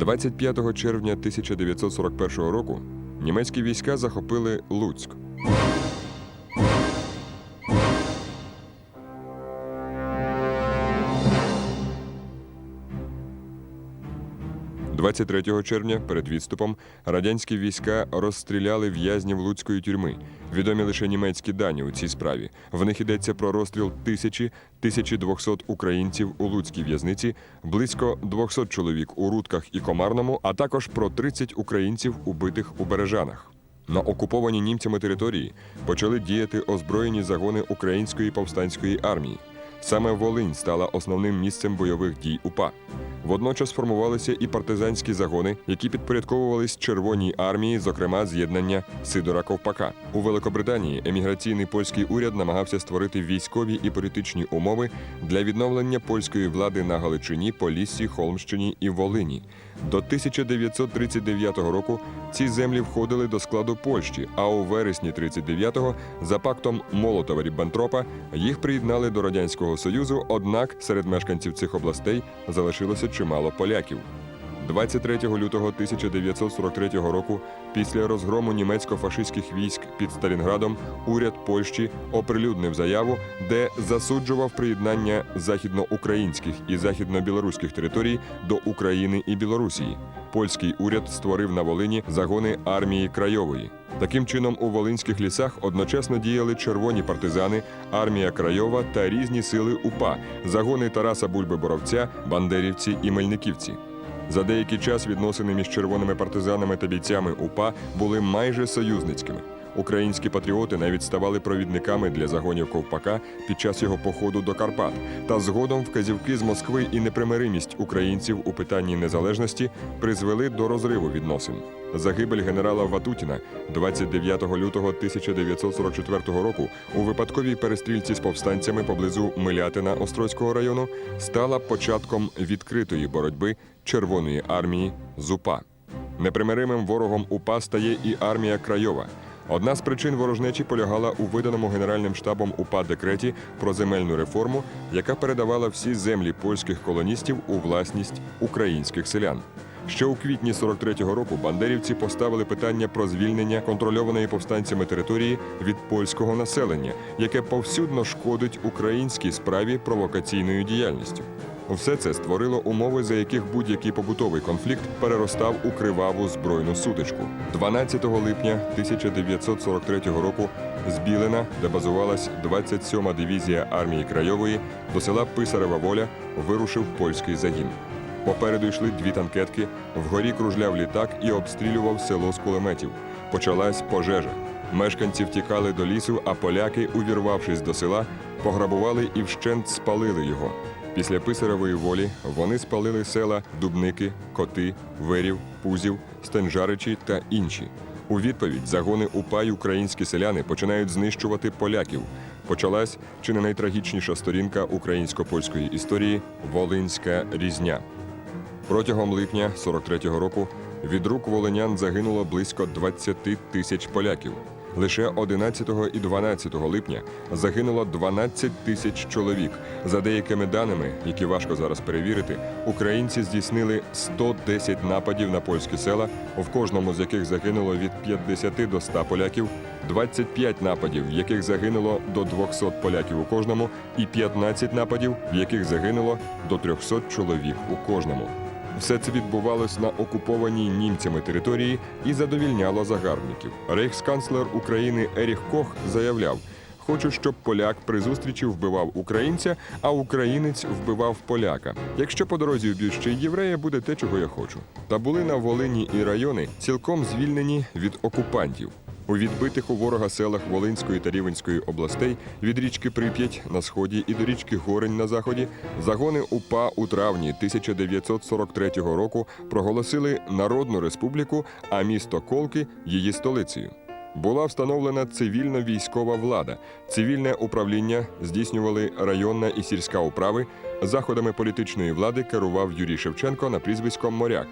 25 червня 1941 року німецькі війська захопили Луцьк. – 23 червня перед відступом радянські війська розстріляли в'язнів Луцької тюрми. Відомі лише німецькі дані у цій справі. В них йдеться про розстріл тисячі 1200 українців у Луцькій в'язниці, близько 200 чоловік у Рудках і Комарному, а також про 30 українців, убитих у Бережанах. На окупованій німцями території почали діяти озброєні загони української повстанської армії. Саме Волинь стала основним місцем бойових дій УПА. Водночас формувалися і партизанські загони, які підпорядковувались Червоній армії, зокрема з'єднання Сидора Ковпака. У Великобританії еміграційний польський уряд намагався створити військові і політичні умови для відновлення польської влади на Галичині, Поліссі, Холмщині і Волині. До 1939 року ці землі входили до складу Польщі, а у вересні 39-го за пактом Молотова-Ріббентропа їх приєднали до радянського союзу. Однак серед мешканців цих областей залишилося чимало поляків. 23 лютого 1943 року, після розгрому німецько-фашистських військ під Сталінградом, уряд Польщі оприлюднив заяву, де засуджував приєднання західноукраїнських і західнобілоруських територій до України і Білорусії. Польський уряд створив на Волині загони армії Крайової. Таким чином, у волинських лісах одночасно діяли червоні партизани, армія Крайова та різні сили УПА, загони Тараса Бульби Боровця, бандерівці і мельниківці. За деякий час відносини між червоними партизанами та бійцями УПА були майже союзницькими. Українські патріоти навіть ставали провідниками для загонів Ковпака під час його походу до Карпат. Та згодом вказівки з Москви і непримиримість українців у питанні незалежності призвели до розриву відносин. Загибель генерала Ватутіна 29 лютого 1944 року у випадковій перестрільці з повстанцями поблизу Милятина Острозького району стала початком відкритої боротьби Червоної армії з УПА. Непримиримим ворогом УПА стає і армія Крайова. Одна з причин ворожнечі полягала у виданому Генеральним штабом УПА декреті про земельну реформу, яка передавала всі землі польських колоністів у власність українських селян. Ще у квітні 43-го року бандерівці поставили питання про звільнення контрольованої повстанцями території від польського населення, яке повсюдно шкодить українській справі провокаційною діяльністю. Все це створило умови, за яких будь-який побутовий конфлікт переростав у криваву збройну сутичку. 12 липня 1943 року з Білина, де базувалась 27-ма дивізія армії Крайової, до села Писарева Воля вирушив польський загін. Попереду йшли дві танкетки, вгорі кружляв літак і обстрілював село з кулеметів. Почалась пожежа. Мешканці втікали до лісу, а поляки, увірвавшись до села, пограбували і вщент спалили його. Після писаревої волі вони спалили села Дубники, Коти, Вирів, Пузів, Стенжаричі та інші. У відповідь загони УПА українські селяни починають знищувати поляків. Почалась чи не найтрагічніша сторінка українсько-польської історії Волинська різня. Протягом липня 43-го року від рук волинян загинуло близько 20 тисяч поляків. Лише 11 і 12 липня загинуло 12 тисяч чоловік. За деякими даними, які важко зараз перевірити, українці здійснили 110 нападів на польські села, в кожному з яких загинуло від 50 до 100 поляків, 25 нападів, в яких загинуло до 200 поляків у кожному, і 15 нападів, в яких загинуло до 300 чоловік у кожному. Все це відбувалось на окупованій німцями території і задовільняло загарбників. Рейхсканцлер України Еріх Кох заявляв: Хочу, щоб поляк при зустрічі вбивав українця, а українець вбивав поляка. Якщо по дорозі вб'ють ще єврея, буде те, чого я хочу. Та були на Волині і райони цілком звільнені від окупантів. У відбитих у ворога селах Волинської та Рівенської областей від річки Прип'ять на сході і до річки Горень на заході загони УПА у травні 1943 року проголосили Народну республіку, а місто Колки її столицею. Була встановлена цивільно-військова влада. Цивільне управління здійснювали районна і сільська управи. Заходами політичної влади керував Юрій Шевченко на прізвисько Моряк.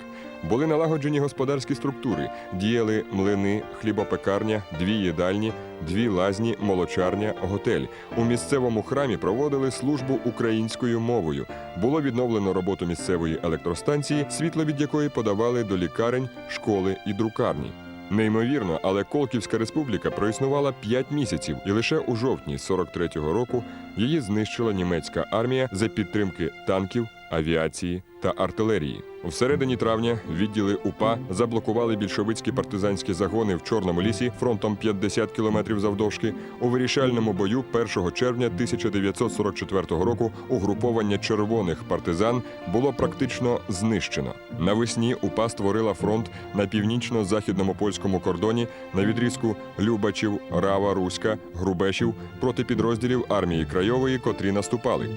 Були налагоджені господарські структури, діяли млини, хлібопекарня, дві їдальні, дві лазні, молочарня, готель. У місцевому храмі проводили службу українською мовою. Було відновлено роботу місцевої електростанції, світло від якої подавали до лікарень, школи і друкарні. Неймовірно, але Колківська республіка проіснувала 5 місяців, і лише у жовтні 43-го року її знищила німецька армія за підтримки танків, авіації та артилерії. У середині травня відділи УПА заблокували більшовицькі партизанські загони в Чорному лісі фронтом 50 кілометрів завдовжки. У вирішальному бою 1 червня 1944 року угруповання червоних партизан було практично знищено. Навесні УПА створила фронт на північно-західному польському кордоні на відрізку Любачів, Рава, Руська, Грубешів проти підрозділів армії Крайової, котрі наступали.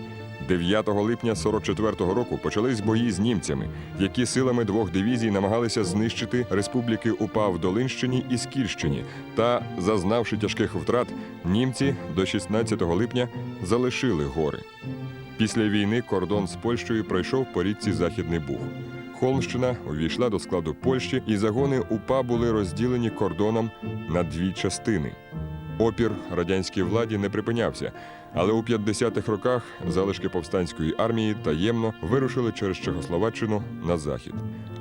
9 липня 44-го року почались бої з німцями, які силами двох дивізій намагалися знищити республіки УПА в Долинщині і Скільщині. Та, зазнавши тяжких втрат, німці до 16 липня залишили гори. Після війни кордон з Польщею пройшов по річці Західний Буг. Холмщина увійшла до складу Польщі, і загони УПА були розділені кордоном на дві частини. Опір радянській владі не припинявся, але у 50-х роках залишки повстанської армії таємно вирушили через Чехословаччину на захід.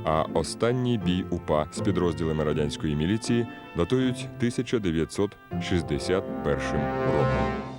А останній бій УПА з підрозділами радянської міліції датують 1961 роком.